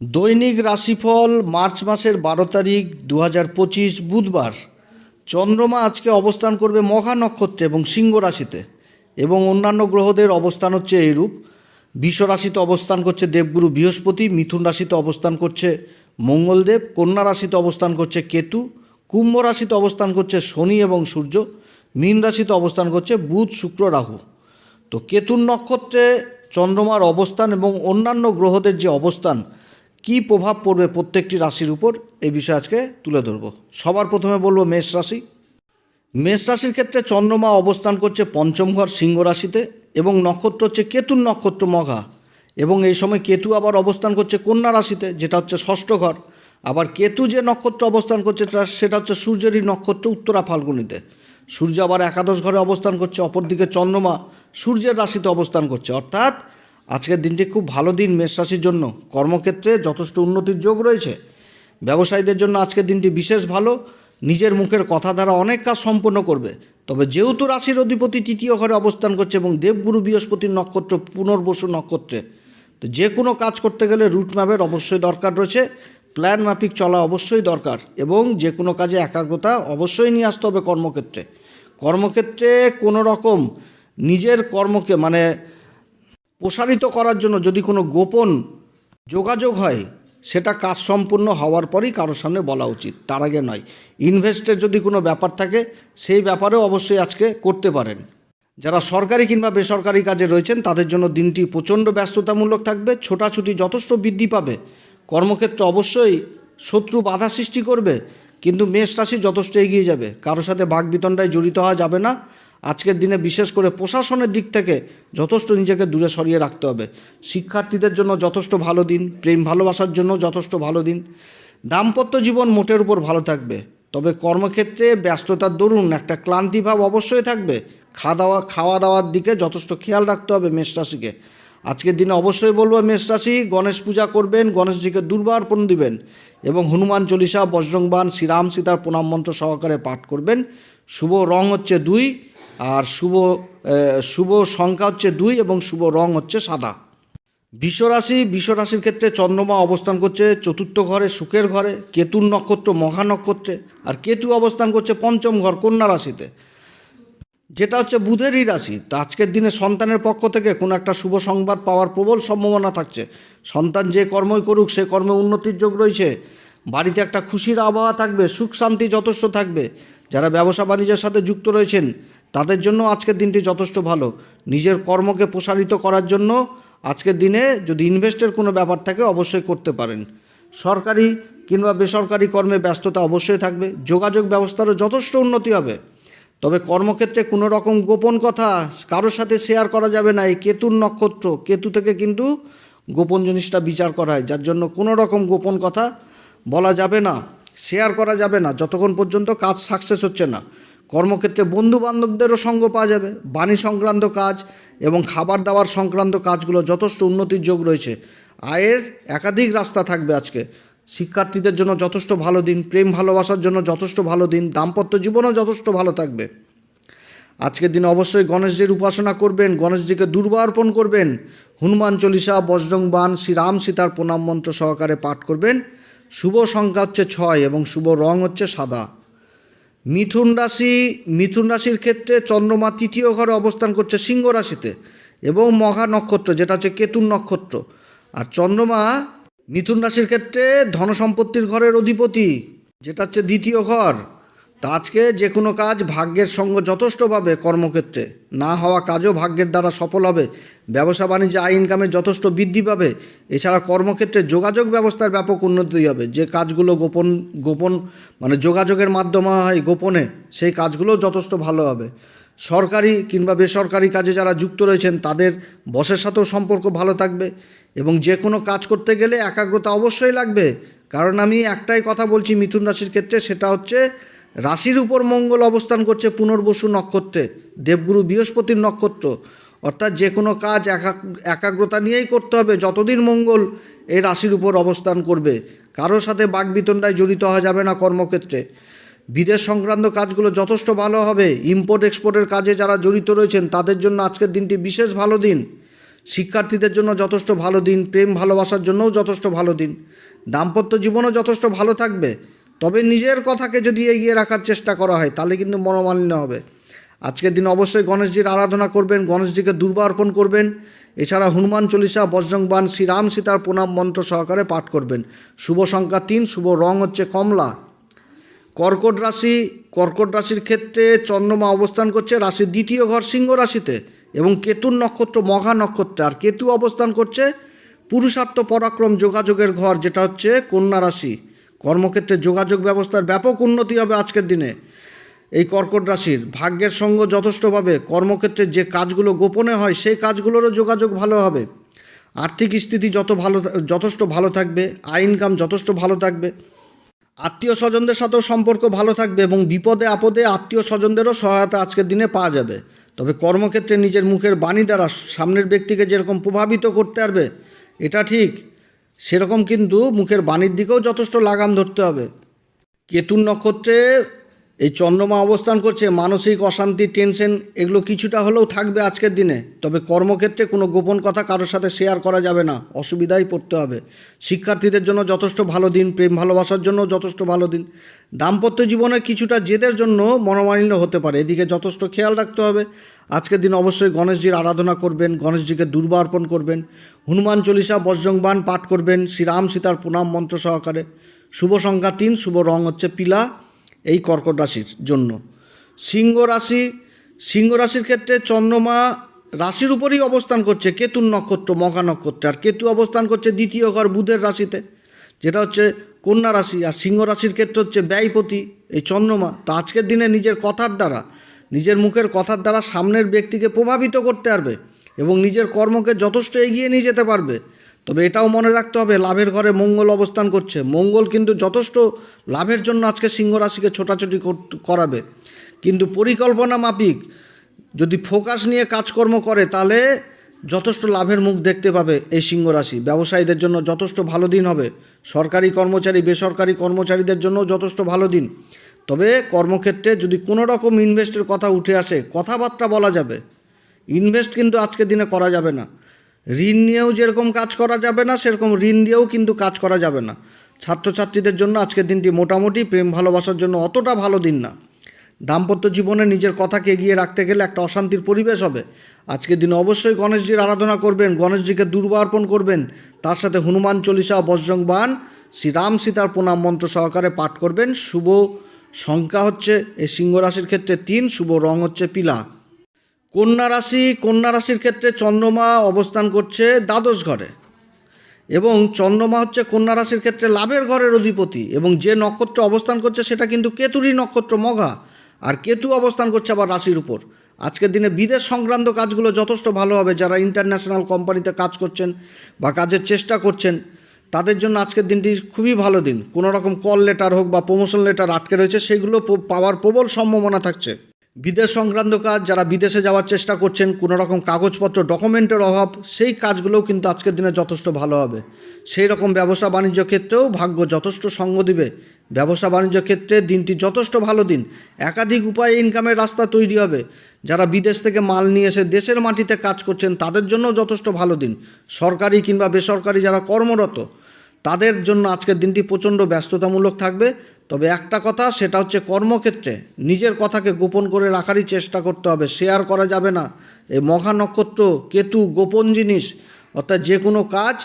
দৈনিক রাশিফল মার্চ মাসের বারো তারিখ দু পঁচিশ বুধবার। চন্দ্রমা আজকে অবস্থান করবে মহা নক্ষত্রে এবং সিংহ রাশিতে এবং অন্যান্য গ্রহদের অবস্থান হচ্ছে এইরূপ। বিষ রাশিতে অবস্থান করছে দেবগুরু বৃহস্পতি, মিথুন রাশিতে অবস্থান করছে মঙ্গলদেব, কন্যা রাশিতে অবস্থান করছে কেতু, কুম্ভ রাশিতে অবস্থান করছে শনি এবং সূর্য, মীন রাশিতে অবস্থান করছে বুধ, শুক্র, রাহু। তো কেতুর নক্ষত্রে চন্দ্রমার অবস্থান এবং অন্যান্য গ্রহদের যে অবস্থান কী প্রভাব পড়বে প্রত্যেকটি রাশির উপর? এই বিষয়ে আজকে তুলে ধরব। সবার প্রথমে বলব মেষ রাশি। মেষ রাশির ক্ষেত্রে চন্দ্রমা অবস্থান করছে পঞ্চম ঘর সিংহ রাশিতে এবং নক্ষত্র হচ্ছে কেতুর নক্ষত্র মঘা এবং এই সময় কেতু আবার অবস্থান করছে কন্যা রাশিতে, যেটা হচ্ছে ষষ্ঠ ঘর। আবার কেতু যে নক্ষত্র অবস্থান করছে সেটা হচ্ছে সূর্যেরই নক্ষত্র উত্তরা ফাল্গুনিতে। সূর্য আবার একাদশ ঘরে অবস্থান করছে, অপরদিকে চন্দ্রমা সূর্যের রাশিতে অবস্থান করছে। অর্থাৎ আজকের দিনটি খুব ভালো দিন মেষ রাশির জন্য। কর্মক্ষেত্রে যথেষ্ট উন্নতির যোগ রয়েছে। ব্যবসায়ীদের জন্য আজকের দিনটি বিশেষ ভালো। নিজের মুখের কথা দ্বারা অনেক কাজ সম্পন্ন করবে। তবে যেহেতু রাশির অধিপতি তৃতীয় ঘরে অবস্থান করছে এবং দেবগুরু বৃহস্পতির নক্ষত্র পুনর্বসু নক্ষত্রে, তো যে কোনো কাজ করতে গেলে রুট ম্যাপের অবশ্যই দরকার রয়েছে। প্ল্যান মাফিক চলা অবশ্যই দরকার এবং যে কোনো কাজে একাগ্রতা অবশ্যই নিয়ে আসতে হবে কর্মক্ষেত্রে। কর্মক্ষেত্রে কোনো রকম নিজের কর্মকে মানে প্রসারিত করার জন্য যদি কোনো গোপন যোগাযোগ হয়, সেটা কাজ সম্পূর্ণ হওয়ার পরই কারোর সামনে বলা উচিত। তার আগে নয়। ইনভেস্টের যদি কোনো ব্যাপার থাকে, সেই ব্যাপারেও অবশ্যই আজকে করতে পারেন। যারা সরকারি কিংবা বেসরকারি কাজে রয়েছেন, তাদের জন্য দিনটি প্রচণ্ড ব্যস্ততামূলক থাকবে। ছোটাছুটি যথেষ্ট বৃদ্ধি পাবে। কর্মক্ষেত্রে অবশ্যই শত্রু বাধা সৃষ্টি করবে, কিন্তু মেষ রাশি যথেষ্ট এগিয়ে যাবে। কারোর সাথে বাঘ বিতণ্ডায় জড়িত হওয়া যাবে না। আজকের দিনে বিশেষ করে প্রশাসনের দিক থেকে যথেষ্ট নিজেকে দূরে সরিয়ে রাখতে হবে। শিক্ষার্থীদের জন্য যথেষ্ট ভালো দিন, প্রেম ভালোবাসার জন্য যথেষ্ট ভালো দিন। দাম্পত্য জীবন মোটের উপর ভালো থাকবে। তবে কর্মক্ষেত্রে ব্যস্ততার দরুন একটা ক্লান্তিভাব অবশ্যই থাকবে। খাওয়া দাওয়া খাওয়া দাওয়ার দিকে যথেষ্ট খেয়াল রাখতে হবে মেষ রাশিকে। আজকের দিনে অবশ্যই বলব মেষ রাশি, গণেশ পূজা করবেন, গণেশজিকে দুর্বার্পণ দিবেন এবং হনুমান চল্লিশা বজ্রংবান শ্রীরাম সীতার প্রণাম মন্ত্র সহকারে পাঠ করবেন। শুভ রং হচ্ছে দুই আর শুভ শুভ সংখ্যা হচ্ছে দুই এবং শুভ রং হচ্ছে সাদা। বিশ্বরাশি, বিশ্বরাশির ক্ষেত্রে চন্দ্রমা অবস্থান করছে চতুর্থ ঘরে সুখের ঘরে, কেতুর নক্ষত্র, মহা নক্ষত্রে, আর কেতু অবস্থান করছে পঞ্চম ঘর, কন্যা রাশিতে। যেটা হচ্ছে বুধেরই রাশি, তো আজকের দিনে সন্তানের পক্ষ থেকে কোনো একটা শুভ সংবাদ পাওয়ার প্রবল সম্ভাবনা থাকছে। সন্তান যে কর্মই করুক, সে কর্মে উন্নতির যোগ রয়েছে। বাড়িতে একটা খুশির আবহাওয়া থাকবে, সুখ শান্তি যথেষ্ট থাকবে। যারা ব্যবসা বাণিজ্যের সাথে যুক্ত রয়েছেন তাদের জন্য আজকের দিনটি যথেষ্ট ভালো। নিজের কর্মকে প্রসারিত করার জন্য আজকের দিনে যদি ইনভেস্টের কোনো ব্যাপার থাকে অবশ্যই করতে পারেন। সরকারি কিংবা বেসরকারি কর্মে ব্যস্ততা অবশ্যই থাকবে। যোগাযোগ ব্যবস্থারও যথেষ্ট উন্নতি হবে। তবে কর্মক্ষেত্রে কোনো রকম গোপন কথা কারোর সাথে শেয়ার করা যাবে না। এই কেতুর নক্ষত্র, কেতু থেকে কিন্তু গোপন জিনিসটা বিচার করা হয়, যার জন্য কোনো রকম গোপন কথা বলা যাবে না শেয়ার করা যাবে না। যতক্ষণ পর্যন্ত কাজ সাকসেস হচ্ছে না। কর্মক্ষেত্রে বন্ধু বান্ধবদেরও সঙ্গ পাওয়া যাবে, বাণী সংক্রান্ত কাজ এবং খাবার দাবার সংক্রান্ত কাজগুলো যথেষ্ট উন্নতির যোগ রয়েছে। আয়ের একাধিক রাস্তা থাকবে আজকে। শিক্ষার্থীদের জন্য যথেষ্ট ভালো দিন, প্রেম ভালোবাসার জন্য যথেষ্ট ভালো দিন, দাম্পত্য জীবনও যথেষ্ট ভালো থাকবে। আজকের দিনে অবশ্যই গণেশজির উপাসনা করবেন, গণেশজিকে দুর্বার্পণ করবেন, হনুমান চল্লিশা, বজ্রং বান শ্রীরাম সীতার প্রণাম মন্ত্র সহকারে পাঠ করবেন। শুভ সংখ্যা হচ্ছে ছয় এবং শুভ রং হচ্ছে সাদা। মিথুন রাশি, মিথুন রাশির ক্ষেত্রে চন্দ্রমা তৃতীয় ঘরে অবস্থান করছে সিংহ রাশিতে এবং মহা নক্ষত্র, যেটা হচ্ছে কেতুন নক্ষত্র। আর চন্দ্রমা মিথুন রাশির ক্ষেত্রে ধনসম্পত্তির ঘরের অধিপতি, যেটা হচ্ছে দ্বিতীয় ঘর। তা আজকে যে কোনো কাজ ভাগ্যের সঙ্গ যথেষ্ট পাবে কর্মক্ষেত্রে। না হওয়া কাজও ভাগ্যের দ্বারা সফল হবে। ব্যবসা বাণিজ্য আয় ইনকামে যথেষ্ট বৃদ্ধি পাবে। এছাড়া কর্মক্ষেত্রে যোগাযোগ ব্যবস্থার ব্যাপক উন্নতি হবে। যে কাজগুলো গোপন গোপন মানে যোগাযোগের মাধ্যমে হয় গোপনে, সেই কাজগুলো যথেষ্ট ভালো হবে। সরকারি কিংবা বেসরকারি কাজে যারা যুক্ত রয়েছেন, তাদের বসের সাথেও সম্পর্ক ভালো থাকবে এবং যে কোনো কাজ করতে গেলে একাগ্রতা অবশ্যই লাগবে। কারণ আমি একটাই কথা বলছি মিথুন রাশির ক্ষেত্রে, সেটা হচ্ছে রাশির উপর মঙ্গল অবস্থান করছে পুনর্বসু নক্ষত্রে, দেবগুরু বৃহস্পতির নক্ষত্র। অর্থাৎ যে কোনো কাজ একা- একাগ্রতা নিয়েই করতে হবে। যতদিন মঙ্গল এই রাশির উপর অবস্থান করবে, কারোর সাথে বাগবিতণ্ডায় জড়িত হওয়া যাবে না কর্মক্ষেত্রে। বিদেশ সংক্রান্ত কাজগুলো যথেষ্ট ভালো হবে। ইম্পোর্ট, এক্সপোর্টের কাজে যারা জড়িত রয়েছেন, তাদের জন্য আজকের দিনটি বিশেষ ভালো দিন। শিক্ষার্থীদের জন্য যথেষ্ট ভালো দিন। প্রেম, ভালোবাসার জন্যও যথেষ্ট ভালো দিন। দাম্পত্য জীবনও যথেষ্ট ভালো থাকবে। তবে নিজের কথাকে যদি এগিয়ে রাখার চেষ্টা করা হয়, তাহলে কিন্তু মনোমালিন্য হবে। আজকের দিন অবশ্যই গণেশজির আরাধনা করবেন, গণেশজিকে দুর্বা অর্পণ করবেন। এছাড়া হনুমান চল্লিশা বজ্রংবান শ্রীরাম সীতার প্রণাম মন্ত্র সহকারে পাঠ করবেন। শুভ সংখ্যা তিন, শুভ রং হচ্ছে কমলা। কর্কট রাশি, কর্কট রাশির ক্ষেত্রে চন্দ্রমা অবস্থান করছে, রাশির দ্বিতীয় ঘর সিংহ রাশিতে এবং কেতুর নক্ষত্র মঘা নক্ষত্রে। আর কেতু অবস্থান করছে, পুরুষার্থ পরাক্রম যোগাযোগের ঘর, যেটা হচ্ছে কন্যা রাশি। কর্মক্ষেত্রে যোগাযোগ ব্যবস্থার ব্যাপক উন্নতি হবে আজকের দিনে। এই কর্কট রাশির ভাগ্যের সঙ্গ যথেষ্টভাবে কর্মক্ষেত্রে যে কাজগুলো গোপনে হয়, সেই কাজগুলোরও যোগাযোগ ভালো হবে। আর্থিক স্থিতি যত ভালো যথেষ্ট ভালো থাকবে, আয় ইনকাম যথেষ্ট ভালো থাকবে, আত্মীয় স্বজনদের সাথেও সম্পর্ক ভালো থাকবে এবং বিপদে আপদে আত্মীয় স্বজনদেরও সহায়তা আজকের দিনে পাওয়া যাবে। তবে কর্মক্ষেত্রে নিজের মুখের বাণী দ্বারা সামনের ব্যক্তিকে যেরকম প্রভাবিত করতে পারবে, এটা ঠিক। সেরকম কিন্তু মুখের বাণীর দিকেও যথেষ্ট লাগাম ধরতে হবে। কেতুর নক্ষত্রে এই চন্দ্রমা অবস্থান করছে, মানসিক অশান্তি, টেনশন, এগুলো কিছুটা হলেও থাকবে আজকের দিনে। তবে কর্মক্ষেত্রে কোনো গোপন কথা কারোর সাথে শেয়ার করা যাবে না অসুবিধায় পড়তে হবে। শিক্ষার্থীদের জন্য যথেষ্ট ভালো দিন, প্রেম ভালোবাসার জন্য যথেষ্ট ভালো দিন। দাম্পত্য জীবনে কিছুটা জেদের জন্য মনোমালিন্য হতে পারে, এদিকে যথেষ্ট খেয়াল রাখতে হবে। আজকের দিন অবশ্যই গণেশজির আরাধনা করবেন, গণেশজিকে দুর্বা অর্পণ করবেন, হনুমান চল্লিশা বজ্রংবান পাঠ করবেন, শ্রীরাম সীতার প্রণাম মন্ত্র সহকারে। শুভ সংখ্যা তিন, শুভ রং হচ্ছে পিলা। এই কর্কট রাশির জন্য। সিংহ রাশি, সিংহ রাশির ক্ষেত্রে চন্দ্রমা রাশির উপরেই অবস্থান করছে কেতুর নক্ষত্র মঘা নক্ষত্রে। আর কেতু অবস্থান করছে দ্বিতীয় ঘর বুধের রাশিতে, যেটা হচ্ছে কন্যা রাশি। আর সিংহ রাশির ক্ষেত্রে হচ্ছে ব্যয়পতি, এই চন্দ্রমা। তো আজকের দিনে নিজের কথার দ্বারা, নিজের মুখের কথার দ্বারা সামনের ব্যক্তিকে প্রভাবিত করতে পারবে এবং নিজের কর্মকে যথেষ্ট এগিয়ে নিয়ে যেতে পারবে। তবে এটাও মনে রাখতে হবে, লাভের ঘরে মঙ্গল অবস্থান করছে। মঙ্গল কিন্তু যথেষ্ট লাভের জন্য আজকে সিংহ রাশিকে ছোটাছুটি কর- করাবে। কিন্তু পরিকল্পনা মাফিক, যদি ফোকাস নিয়ে কাজকর্ম করে, তাহলে যথেষ্ট লাভের মুখ দেখতে পাবে এই সিংহ রাশি। ব্যবসায়ীদের জন্য যথেষ্ট ভালো দিন হবে। সরকারি কর্মচারী, বেসরকারি কর্মচারীদের জন্য যথেষ্ট ভালো দিন। তবে কর্মক্ষেত্রে যদি কোনো রকম ইনভেস্টের কথা উঠে আসে, কথাবার্তা বলা যাবে। ইনভেস্ট কিন্তু আজকের দিনে করা যাবে না। ঋণ নিয়েও যেরকম কাজ করা যাবে না, সেরকম ঋণ দিয়েও কিন্তু কাজ করা যাবে না। ছাত্রছাত্রীদের জন্য আজকের দিনটি মোটামুটি প্রেম ভালোবাসার জন্য অতটা ভালো দিন না। দাম্পত্য জীবনে নিজের কথাকে এগিয়ে রাখতে গেলে একটা অশান্তির পরিবেশ হবে। আজকের দিনে অবশ্যই গণেশজির আরাধনা করবেন, গণেশজিকে দুর্বা অর্পণ করবেন। তার সাথে হনুমান চল্লিশা বজ্রং বান, শ্রীরাম সীতার প্রণাম মন্ত্র সহকারে পাঠ করবেন। শুভ সংখ্যা হচ্ছে, এই সিংহ রাশির ক্ষেত্রে তিন, শুভ রং হচ্ছে পিলা। কন্যা রাশি, কন্যা রাশির ক্ষেত্রে চন্দ্রমা অবস্থান করছে দ্বাদশ ঘরে। এবং চন্দ্রমা হচ্ছে কন্যা রাশির ক্ষেত্রে লাভের ঘরের অধিপতি এবং যে নক্ষত্র অবস্থান করছে সেটা কিন্তু কেতুরই নক্ষত্র মঘা। আর কেতু অবস্থান করছে আবার রাশির উপর। আজকের দিনে বিদেশ সংক্রান্ত কাজগুলো যথেষ্ট ভালো হবে। যারা ইন্টারন্যাশনাল কোম্পানিতে কাজ করছেন বা কাজের চেষ্টা করছেন, তাদের জন্য আজকের দিনটি খুবই ভালো দিন। কোনো রকম কল লেটার হোক বা প্রমোশন লেটার আটকে রয়েছে, সেগুলো পাওয়ার প্রবল সম্ভাবনা থাকছে। বিদেশ সংক্রান্ত কাজ, যারা বিদেশে যাওয়ার চেষ্টা করছেন, কোনো রকম কাগজপত্র, ডকুমেন্টের অভাব, সেই কাজগুলোও কিন্তু আজকের দিনে যথেষ্ট ভালো হবে। সেই রকম ব্যবসা বাণিজ্য ক্ষেত্রেও ভাগ্য যথেষ্ট সঙ্গ দিবে। ব্যবসা বাণিজ্য ক্ষেত্রে দিনটি যথেষ্ট ভালো দিন। একাধিক উপায়ে ইনকামের রাস্তা তৈরি হবে। যারা বিদেশ থেকে মাল নিয়ে এসে দেশের মাটিতে কাজ করছেন, তাদের জন্য যথেষ্ট ভালো দিন। সরকারি কিংবা বেসরকারি যারা কর্মরত তাদের জন্য আজকের দিনটি প্রচণ্ড ব্যস্ততামূলক থাকবে। তবে একটা কথা, সেটা হচ্ছে কর্মক্ষেত্রে নিজের কথাকে গোপন করে রাখারই চেষ্টা করতে হবে। শেয়ার করা যাবে না। এই মহা নক্ষত্র, কেতু গোপন জিনিস, অর্থাৎ যে কোনো কাজ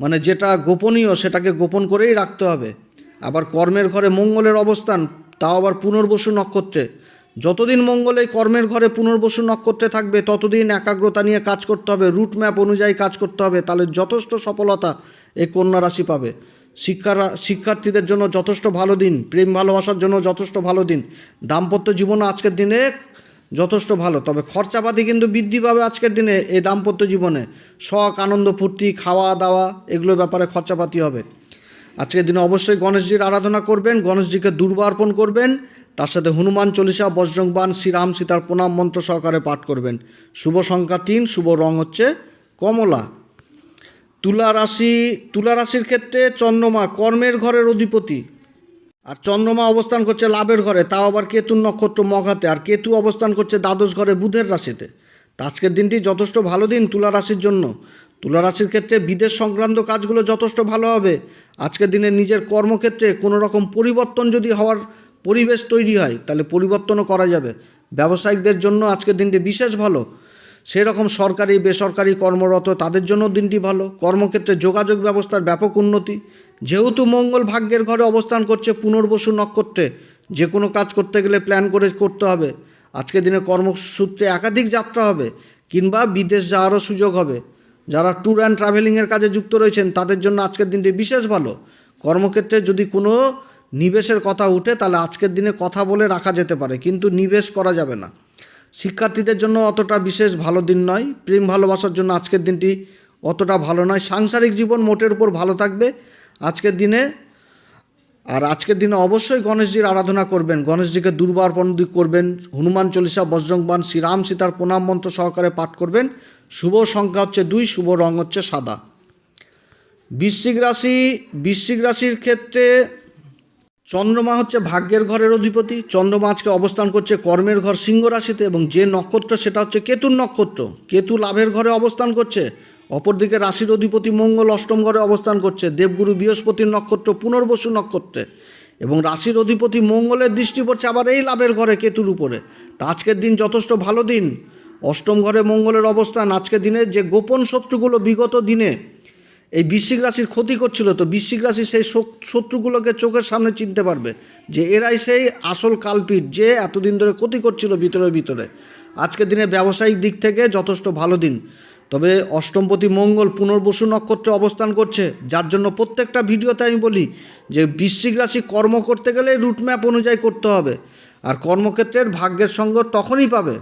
মানে যেটা গোপনীয়, সেটাকে গোপন করেই রাখতে হবে। আবার কর্মের ঘরে মঙ্গলের অবস্থান, তাও আবার পুনর্বসু নক্ষত্রে। যতদিন মঙ্গল কর্মের ঘরে পুনর্বসু নক্ষত্রে থাকবে, ততদিন একাগ্রতা নিয়ে কাজ করতে হবে রুট ম্যাপ অনুযায়ী কাজ করতে হবে, তাহলে যথেষ্ট সফলতা এই কন্যা রাশি পাবে। শিক্ষারা শিক্ষার্থীদের জন্য যথেষ্ট ভালো দিন, প্রেম ভালোবাসার জন্য যথেষ্ট ভালো দিন। দাম্পত্য জীবনও আজকের দিনে যথেষ্ট ভালো, তবে খরচাপাতি কিন্তু বৃদ্ধি পাবে আজকের দিনে এই দাম্পত্য জীবনে। শখ, আনন্দ, ফুর্তি, খাওয়া দাওয়া, এগুলোর ব্যাপারে খরচাপাতি হবে। আজকের দিনে অবশ্যই গণেশজির আরাধনা করবেন, গণেশজিকে দুর্বা অর্পণ করবেন তার সাথে হনুমান চল্লিশা বজ্রংবান শ্রীরাম সীতার প্রণাম মন্ত্র সহকারে পাঠ করবেন। শুভ সংখ্যা তিন, শুভ রং হচ্ছে কমলা। তুলা রাশি, তুলা রাশির ক্ষেত্রে চন্দ্রমা কর্মের ঘরের অধিপতি। আর চন্দ্রমা অবস্থান করছে লাভের ঘরে, তাও আবার কেতুর নক্ষত্র মঘাতে আর কেতু অবস্থান করছে দ্বাদশ ঘরে বুধের রাশিতে। তা আজকের দিনটি যথেষ্ট ভালো দিন তুলা রাশির জন্য। তুলা রাশির ক্ষেত্রে বিদেশ সংক্রান্ত কাজগুলো যথেষ্ট ভালো হবে। আজকের দিনে নিজের কর্মক্ষেত্রে কোনো রকম পরিবর্তন যদি হওয়ার পরিবেশ তৈরি হয়, তাহলে পরিবর্তনও করা যাবে। ব্যবসায়িকদের জন্য আজকের দিনটি বিশেষ ভালো। সেরকম সরকারি, বেসরকারি কর্মরত তাদের জন্য দিনটি ভালো। কর্মক্ষেত্রে যোগাযোগ ব্যবস্থার ব্যাপক উন্নতি। যেহেতু মঙ্গল ভাগ্যের ঘরে অবস্থান করছে পুনর্বসু নক্ষত্রে, যে কোনো কাজ করতে গেলে প্ল্যান করে করতে হবে। আজকের দিনে কর্মসূত্রে একাধিক যাত্রা হবে, কিংবা বিদেশ যাওয়ারও সুযোগ হবে। যারা ট্যুর অ্যান্ড ট্রাভেলিংয়ের কাজে যুক্ত রয়েছেন, তাদের জন্য আজকের দিনটি বিশেষ ভালো। কর্মক্ষেত্রে যদি কোনো নিবেশের কথা উঠে তাহলে আজকের দিনে কথা বলে রাখা যেতে পারে, কিন্তু নিবেশ করা যাবে না। শিক্ষার্থীদের জন্য অতটা বিশেষ ভালো দিন নয়, প্রেম ভালোবাসার জন্য আজকের দিনটি অতটা ভালো নয়। সাংসারিক জীবন মোটের উপর ভালো থাকবে আজকের দিনে, আর আজকের দিনে অবশ্যই গণেশজির আরাধনা করবেন। গণেশজিকে দুর্বার পন্দি করবেন, হনুমান চল্লিশা বজ্রংবান শ্রীরাম সীতার প্রণাম মন্ত্র সহকারে পাঠ করবেন। শুভ সংখ্যা হচ্ছে দুই, শুভ রং হচ্ছে সাদা। বৃশ্চিক রাশি, বৃশ্চিক রাশির ক্ষেত্রে চন্দ্রমা হচ্ছে ভাগ্যের ঘরের অধিপতি, চন্দ্রমা আজকে অবস্থান করছে কর্মের ঘর সিংহ রাশিতে এবং যে নক্ষত্র সেটা হচ্ছে কেতুর নক্ষত্র। কেতু লাভের ঘরে অবস্থান করছে, অপরদিকে রাশির অধিপতি মঙ্গল অষ্টম ঘরে অবস্থান করছে, দেবগুরু বৃহস্পতির নক্ষত্র পুনর্বসু নক্ষত্রে এবং রাশির অধিপতি মঙ্গলের দৃষ্টি পড়ছে আবার এই লাভের ঘরে কেতুর উপরে। তা আজকের দিন যথেষ্ট ভালো দিন। অষ্টম ঘরে মঙ্গলের অবস্থান আজকের দিনে যে গোপন শত্রুগুলো বিগত দিনে এই বৃশ্চিক রাশির ক্ষতি করছিল তো বৃশ্চিক রাশি সেই শত্রুগুলোকে চোখের সামনে চিনতে পারবে যে এরাই সেই আসল কালপিট যে এতদিন ধরে ক্ষতি করছিল ভিতরে ভিতরে। আজকের দিনে ব্যবসায়িক দিক থেকে যথেষ্ট ভালো দিন। তবে অষ্টমপতি মঙ্গল পুনর্বসু নক্ষত্রে অবস্থান করছে, যার জন্য প্রত্যেকটা ভিডিওতে আমি বলি যে বৃশ্চিক রাশি কর্ম করতে গেলে রুটম্যাপ অনুযায়ী করতে হবে। আর কর্মক্ষেত্রের ভাগ্যের সঙ্গ তখনই পাবে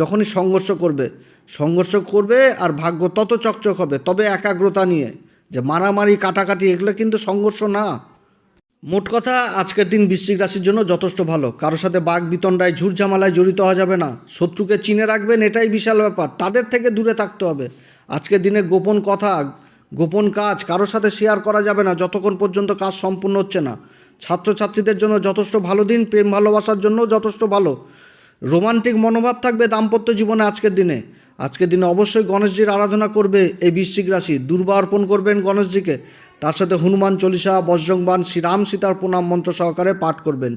যখনই সংঘর্ষ করবে। সংঘর্ষ করবে আর ভাগ্য তত চকচক হবে, তবে একাগ্রতা নিয়ে। যে মারামারি, কাটাকাটি, এগুলো কিন্তু সংঘর্ষ না। মোট কথা, আজকের দিন বৃশ্চিক রাশির জন্য যথেষ্ট ভালো। কারোর সাথে বাঘ, বিতণ্ডায় ঝুরঝামালায় জড়িত হওয়া যাবে না। শত্রুকে চিনে রাখবেন, এটাই বিশাল ব্যাপার। তাদের থেকে দূরে থাকতে হবে। আজকের দিনে গোপন কথা, গোপন কাজ কারোর সাথে শেয়ার করা যাবে না। যতক্ষণ পর্যন্ত কাজ সম্পূর্ণ হচ্ছে না। ছাত্রছাত্রীদের জন্য যথেষ্ট ভালো দিন, প্রেম ভালোবাসার জন্য যথেষ্ট ভালো। রোমান্টিক মনোভাব থাকবে দাম্পত্য জীবনে আজকের দিনে। আজকের দিনে অবশ্যই গণেশজির আরাধনা করবে এই বৃশ্চিক রাশি। দুর্বা অর্পণ করবেন গণেশজিকে। তার সাথে হনুমান চল্লিশা বজ্রংবান শ্রীরাম সীতার প্রণাম মন্ত্র সহকারে পাঠ করবেন।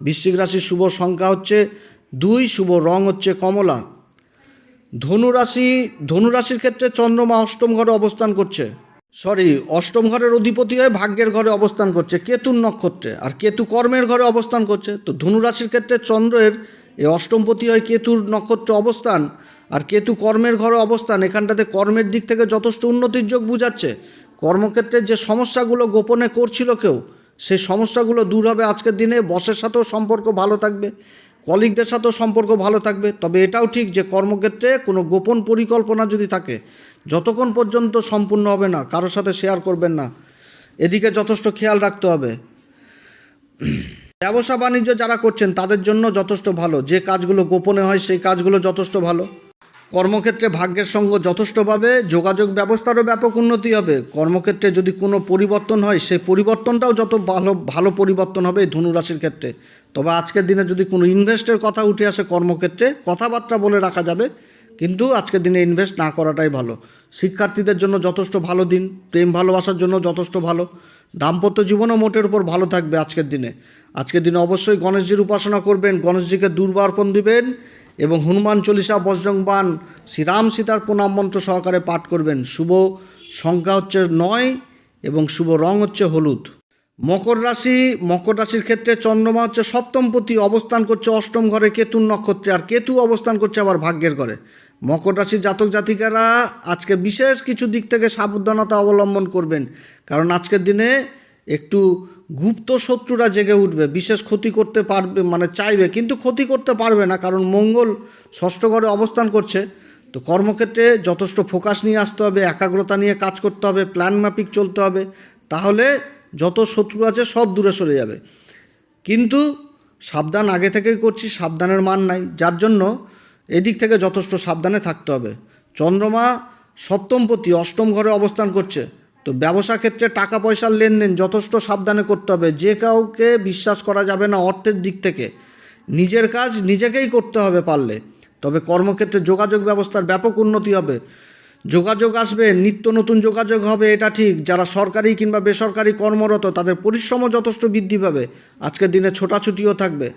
বৃশ্চিক রাশির শুভ সংখ্যা হচ্ছে দুই, শুভ রং হচ্ছে কমলা। ধনুরাশি ধনুরাশির ক্ষেত্রে চন্দ্রমা অষ্টম ঘরে অবস্থান করছে। সরি, অষ্টম ঘরের অধিপতি হয়ে ভাগ্যের ঘরে অবস্থান করছে কেতুর নক্ষত্রে। আর কেতু কর্মের ঘরে অবস্থান করছে। তো ধনুরাশির ক্ষেত্রে চন্দ্রের এই অষ্টমপতি হয় কেতুর নক্ষত্রে অবস্থান। আর কেতু কর্মের ঘরে অবস্থান, এখানটাতে কর্মের দিক থেকে যথেষ্ট উন্নতির যোগ বুঝাচ্ছে। কর্মক্ষেত্রে যে সমস্যাগুলো গোপনে করছিল কেউ, সেই সমস্যাগুলো দূর হবে আজকের দিনে। বসের সাথেও সম্পর্ক ভালো থাকবে, কলিগদের সাথেও সম্পর্ক ভালো থাকবে। তবে এটাও ঠিক যে কর্মক্ষেত্রে কোনো গোপন পরিকল্পনা যদি থাকে, যতক্ষণ পর্যন্ত সম্পূর্ণ হবে না, কারোর সাথে শেয়ার করবেন না। এদিকে যথেষ্ট খেয়াল রাখতে হবে। ব্যবসা বাণিজ্য যারা করছেন, তাদের জন্য যথেষ্ট ভালো। যে কাজগুলো গোপনে হয়, সেই কাজগুলো যথেষ্ট ভালো। কর্মক্ষেত্রে ভাগ্যের সঙ্গ যথেষ্টভাবে যোগাযোগ ব্যবস্থারও ব্যাপক উন্নতি হবে। কর্মক্ষেত্রে যদি কোনো পরিবর্তন হয়, সেই পরিবর্তনটাও যত ভালো ভালো পরিবর্তন হবে ধনুরাশির ক্ষেত্রে। তবে আজকের দিনে যদি কোনো ইনভেস্টের কথা উঠে আসে কর্মক্ষেত্রে, কথাবার্তা বলে রাখা যাবে, কিন্তু আজকের দিনে ইনভেস্ট না করাটাই ভালো। শিক্ষার্থীদের জন্য যথেষ্ট ভালো দিন, প্রেম ভালোবাসার জন্য যথেষ্ট ভালো। দাম্পত্য জীবনও মোটের উপর ভালো থাকবে আজকের দিনে। আজকের দিনে অবশ্যই গণেশজির উপাসনা করবেন, গণেশজিকে দুর্বার্পণ দিবেন। এবং হনুমান চল্লিশা বজ্রংবান শ্রীরাম সীতার প্রণাম মন্ত্র সহকারে পাঠ করবেন। শুভ সংখ্যা হচ্ছে নয় এবং শুভ রং হচ্ছে হলুদ। মকর রাশি, মকর রাশির ক্ষেত্রে চন্দ্রমা হচ্ছে সপ্তমপতি, অবস্থান করছে অষ্টম ঘরে কেতুর নক্ষত্রে, আর কেতু অবস্থান করছে আবার ভাগ্যের ঘরে। মকর রাশির জাতক জাতিকারা আজকে বিশেষ কিছু দিক থেকে সাবধানতা অবলম্বন করবেন, কারণ আজকের দিনে একটু গুপ্ত শত্রুরা জেগে উঠবে, বিশেষ ক্ষতি করতে পারবে মানে চাইবে, কিন্তু ক্ষতি করতে পারবে না, কারণ মঙ্গল ষষ্ঠ ঘরে অবস্থান করছে। তো কর্মক্ষেত্রে যথেষ্ট ফোকাস নিয়ে আসতে হবে, একাগ্রতা নিয়ে কাজ করতে হবে, প্ল্যান মাফিক চলতে হবে, তাহলে যত শত্রু আছে সব দূরে সরে যাবে। কিন্তু সাবধান আগে থেকেই করছি, সাবধানের মান নাই, যার জন্য এদিক থেকে যথেষ্ট সাবধানে থাকতে হবে। চন্দ্রমা সপ্তমপতি, অষ্টম ঘরে অবস্থান করছে। তো ব্যবসা ক্ষেত্রে টাকা পয়সার লেনদেন যথেষ্ট সাবধানে করতে হবে। যে কাউকে বিশ্বাস করা যাবে না অর্থের দিক থেকে, নিজের কাজ নিজেকেই করতে হবে পারলে। তবে কর্মক্ষেত্রে যোগাযোগ ব্যবস্থার ব্যাপক উন্নতি হবে। যোগাযোগ আসবে, নিত্য নতুন যোগাযোগ হবে, এটা ঠিক। যারা সরকারি কিংবা বেসরকারি কর্মরত, তাদের পরিশ্রমও যথেষ্ট বৃদ্ধি পাবে। আজকের দিনে ছোটাছুটিও থাকবে।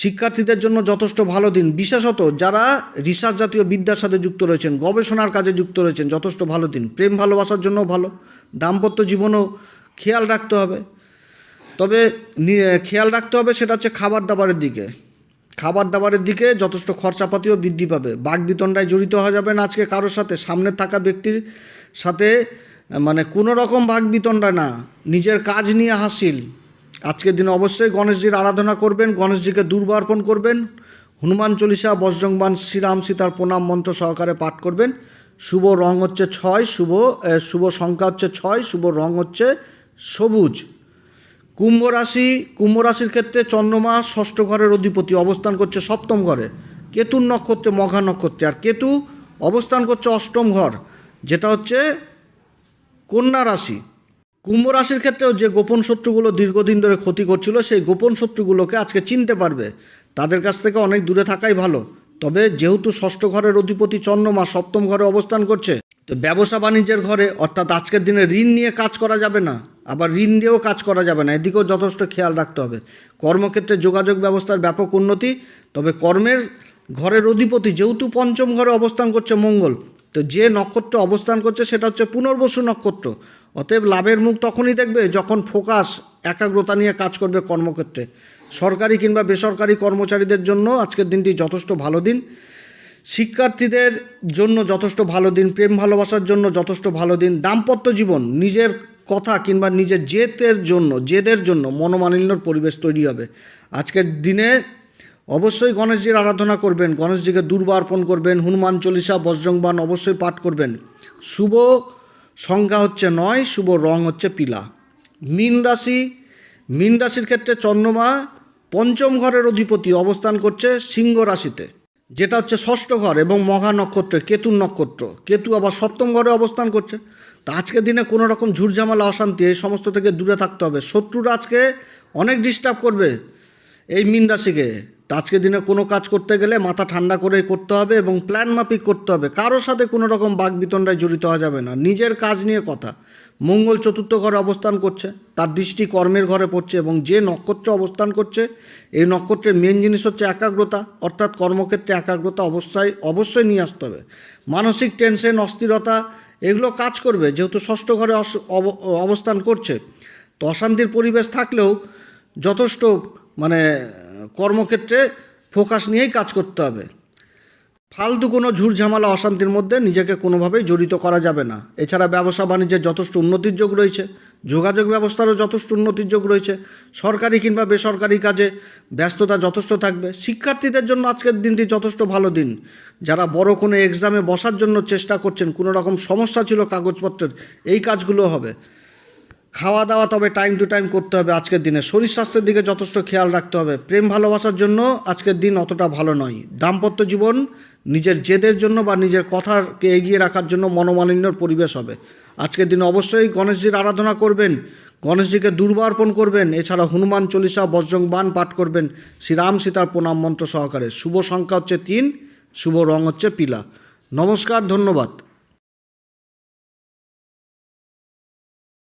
শিক্ষার্থীদের জন্য যথেষ্ট ভালো দিন। বিশেষত যারা রিসার্চ জাতীয় বিদ্যার সাথে যুক্ত রয়েছেন, গবেষণার কাজে যুক্ত রয়েছেন, যথেষ্ট ভালো দিন। প্রেম ভালোবাসার জন্য ভালো। দাম্পত্য জীবনও খেয়াল রাখতে হবে। তবে খেয়াল রাখতে হবে সেটা হচ্ছে খাবার দাবারের দিকে। খাবার দাবারের দিকে যথেষ্ট খরচাপাতিও বৃদ্ধি পাবে। বাঘ বিতণ্ডায় জড়িত হওয়া যাবে না আজকে কারোর সাথে। সামনে থাকা ব্যক্তির সাথে মানে কোনো রকম বাঘ বিতণ্ডা না। নিজের কাজ নিয়ে হাসিল। আজকের দিনে অবশ্যই গণেশজির আরাধনা করবেন, গণেশজিকে দুর্বা অর্পণ করবেন, হনুমান চল্লিশা বজ্রংবান শ্রীরাম সীতার প্রণাম মন্ত্র সহকারে পাঠ করবেন। শুভ রং হচ্ছে ছয়, শুভ শুভ সংখ্যা হচ্ছে ছয়, শুভ রং হচ্ছে সবুজ। কুম্ভ রাশি, কুম্ভ রাশির ক্ষেত্রে চন্দ্রমা ষষ্ঠ ঘরের অধিপতি, অবস্থান করছে সপ্তম ঘরে। কেতুর নক্ষত্রে, মঘা নক্ষত্রে। আর কেতু অবস্থান করছে অষ্টম ঘর, যেটা হচ্ছে কন্যা রাশি। কুম্ভ রাশির ক্ষেত্রেও যে গোপন শত্রুগুলো দীর্ঘদিন ধরে ক্ষতি করছিল, সেই গোপন শত্রুগুলোকে আজকে চিনতে পারবে। তাদের কাছ থেকে অনেক দূরে থাকাই ভালো। তবে যেহেতু ষষ্ঠ ঘরের অধিপতি চন্দ্রমা সপ্তম ঘরে অবস্থান করছে, তো ব্যবসা বাণিজ্যের ঘরে অর্থাৎ আজকের দিনে ঋণ নিয়ে কাজ করা যাবে না। আবার ঋণ দিয়েও কাজ করা যাবে না। এদিকেও যথেষ্ট খেয়াল রাখতে হবে। কর্মক্ষেত্রে যোগাযোগ ব্যবস্থার ব্যাপক উন্নতি, তবে কর্মের ঘরের অধিপতি যেহেতু পঞ্চম ঘরে অবস্থান করছে মঙ্গল, তো যে নক্ষত্র অবস্থান করছে সেটা হচ্ছে পুনর্বসু নক্ষত্র। অতএব লাভের মুখ তখনই দেখবে যখন ফোকাস, একাগ্রতা নিয়ে কাজ করবে কর্মক্ষেত্রে। সরকারি কিংবা বেসরকারি কর্মচারীদের জন্য আজকের দিনটি যথেষ্ট ভালো দিন। শিক্ষার্থীদের জন্য যথেষ্ট ভালো দিন, প্রেম ভালোবাসার জন্য যথেষ্ট ভালো দিন। দাম্পত্য জীবন নিজের কথা কিংবা নিজের জেদের জন্য জেদের জন্য মনোমালিন্যর পরিবেশ তৈরি হবে। আজকের দিনে অবশ্যই গণেশজির আরাধনা করবেন, গণেশজিকে দুর্বা অর্পণ করবেন, হনুমান চল্লিশা বজ্রংবান অবশ্যই পাঠ করবেন। শুভ সংখ্যা হচ্ছে নয়, শুভ রং হচ্ছে পিলা। মীন রাশি, মীন রাশির ক্ষেত্রে চন্দ্রমা পঞ্চম ঘরের অধিপতি অবস্থান করছে সিংহ রাশিতে, যেটা হচ্ছে ষষ্ঠ ঘর এবং মহা নক্ষত্র কেতুর নক্ষত্র। কেতু আবার সপ্তম ঘরে অবস্থান করছে। তো আজকের দিনে কোনো রকম ঝুরঝামেলা অশান্তি, এই সমস্ত থেকে দূরে থাকতে হবে। শত্রুরা আজকে অনেক ডিস্টার্ব করবে এই মিন রাশিকে। আজকের দিনে কোনো কাজ করতে গেলে মাথা ঠান্ডা করে করতে হবে এবং প্ল্যান মাফিক করতে হবে। কারোর সাথে কোনো রকম বাঘ বিতণ্ডায় জড়িত হওয়া যাবে না। নিজের কাজ নিয়ে কথা। মঙ্গল চতুর্থ ঘরে অবস্থান করছে। তার দৃষ্টি কর্মের ঘরে পড়ছে এবং যে নক্ষত্রে অবস্থান করছে, এই নক্ষত্রের মেন জিনিস হচ্ছে একাগ্রতা। অর্থাৎ কর্মক্ষেত্রে একাগ্রতা অবশ্যই অবশ্যই নিয়ে আসতে হবে। মানসিক টেনশন অস্থিরতা, এগুলো কাজ করবে। যেহেতু ষষ্ঠ ঘরে অবস্থান করছে, তো অশান্তির পরিবেশ থাকলেও যথেষ্ট কর্মক্ষেত্রে ফোকাস নিয়েই কাজ করতে হবে। ফালতু কোনো ঝুরঝামেলা অশান্তির মধ্যে নিজেকে কোনোভাবেই জড়িত করা যাবে না। এছাড়া ব্যবসা বাণিজ্যের যথেষ্ট উন্নতির যোগ রয়েছে, যোগাযোগ ব্যবস্থারও যথেষ্ট উন্নতির যোগ রয়েছে, সরকারি কিংবা বেসরকারি কাজে ব্যস্ততা যথেষ্ট থাকবে। শিক্ষার্থীদের জন্য আজকের দিনটি যথেষ্ট ভালো দিন। যারা বড় কোনো এক্সামে বসার জন্য চেষ্টা করছেন, কোনো রকম সমস্যা ছিল কাগজপত্রের, এই কাজগুলো হবে। খাওয়া দাওয়া তবে টাইম টু টাইম করতে হবে আজকের দিনে। শরীর স্বাস্থ্যের দিকে যথেষ্ট খেয়াল রাখতে হবে। প্রেম ভালোবাসার জন্য আজকের দিন অতটা ভালো নয়। দাম্পত্য জীবন নিজের জেদের জন্য বা নিজের কথাকে এগিয়ে রাখার জন্য মনোমালিন্যর পরিবেশ হবে। আজকের দিনে অবশ্যই গণেশজির আরাধনা করবেন। গণেশজিকে দুর্বা অর্পণ করবেন। এছাড়া হনুমান চল্লিশা বজ্রং বান পাঠ করবেন। শ্রীরাম সীতার প্রণাম মন্ত্র সহকারে। শুভ সংখ্যা হচ্ছে তিন, শুভ রং হচ্ছে পিলা। নমস্কার, ধন্যবাদ।